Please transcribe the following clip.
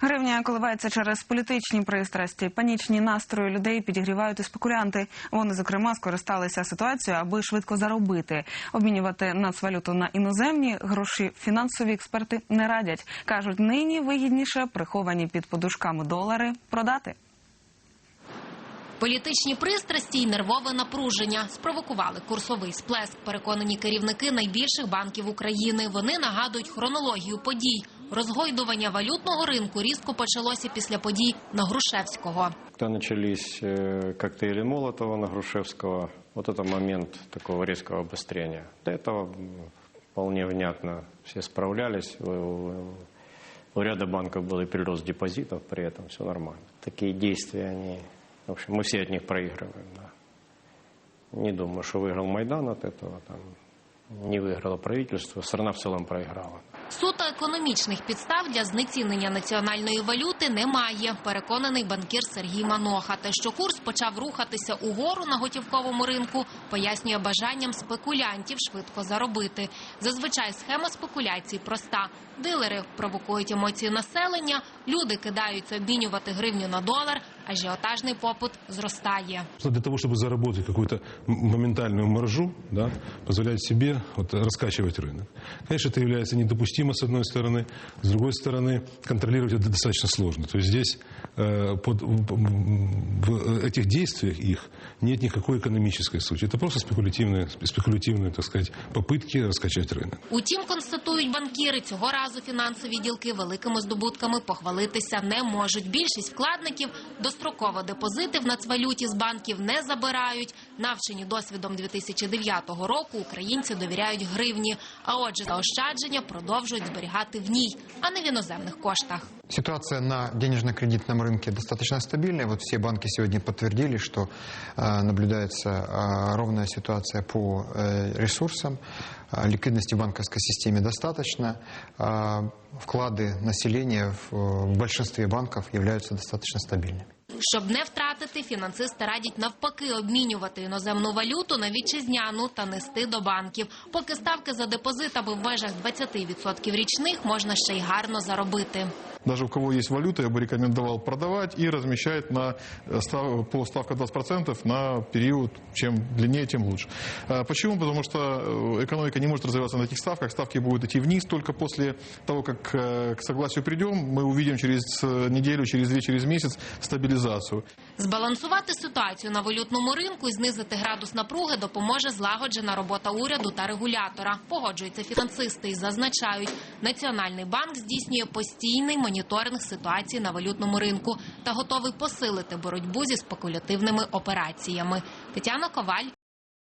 Гривня коливається через політичні пристрасті. Панічні настрої людей підігрівають і спекулянти. Вони, зокрема, скористалися ситуацією, аби швидко заробити. Обмінювати нацвалюту на іноземні гроші фінансові експерти не радять. кажуть, нині вигідніше приховані під подушками долари продати. Політичні пристрасті й нервове напруження спровокували курсовий сплеск. Переконані керівники найбільших банків України. Вони нагадують хронологію подій. Розгойдування валютного ринку різко почалося після подій на Грушевського. Когда начались э, коктейли Молотова на Грушевского, вот это момент такого резкого обострения. До этого м, вполне внятно все справлялись. У, у- у ряда банков был и прирост депозитов, при этом все нормально. Такие действия, они, в общем, мы все от них проигрываем. Да. Не думаю, что выиграл Майдан от этого, там, не выиграло правительство, страна в целом проиграла. Суто економічних підстав для знецінення національної валюти немає. Переконаний банкір Сергій Маноха. Те, що курс почав рухатися угору на готівковому ринку, пояснює бажанням спекулянтів швидко заробити. Зазвичай схема спекуляцій проста. Дилери провокують емоції населення, люди кидаються обмінювати гривню на долар, ажіотажний попит зростає. Что Для того, чтобы заработать какую-то м- моментальную маржу, да, позволять себе вот, раскачивать рынок. Конечно, это является недопустимо с одной стороны, с другой стороны, контролировать это достаточно сложно. То есть здесь э, под, в, в этих действиях их нет никакой экономической сути. Это просто спекулятивные, спекулятивные так сказать, попытки раскачать рынок. Утім, констатують банкіри, цього разу фінансові ділки великими здобутками похвалитися не можуть. Більшість вкладників достроково депозити в нацвалюті з банків не забирають. Навчені досвідом 2009 року українці довіряють гривні, а отже, заощадження продовжують зберігати в ній, а не в іноземних коштах. Ситуация на денежно-кредитном рынке достаточно стабильная. Вот все банки сегодня подтвердили, что э, наблюдается э, ровная ситуация по э, ресурсам. Э, ликвидности в банковской системе достаточно. Э, вклады населения в, э, в большинстве банков являются достаточно стабильными. Щоб не втратити, фінансисти радять навпаки обмінювати іноземну валюту на вітчизняну та нести до банків. Поки ставки за депозитами в межах 20% річних можна ще й гарно заробити. Даже у кого есть валюта, я бы рекомендовал продавать и размещать на, э, став- по ставка 20% на период, чем длиннее, тем лучше. А Почему? Потому что э, экономика не может развиваться на этих ставках. Ставки будут идти вниз только после того, как э, к согласию придем. Мы увидим через э, неделю, через две, через месяц стабилизацию. Збалансувати ситуацію на валютному ринку і знизити градус напруги допоможе злагоджена робота уряду та регулятора. Погоджуються фінансисти і зазначають, Національний банк здійснює постійний моніторинг ситуації на валютному ринку та готовий посилити боротьбу зі спекулятивними операціями. Тетяна Коваль,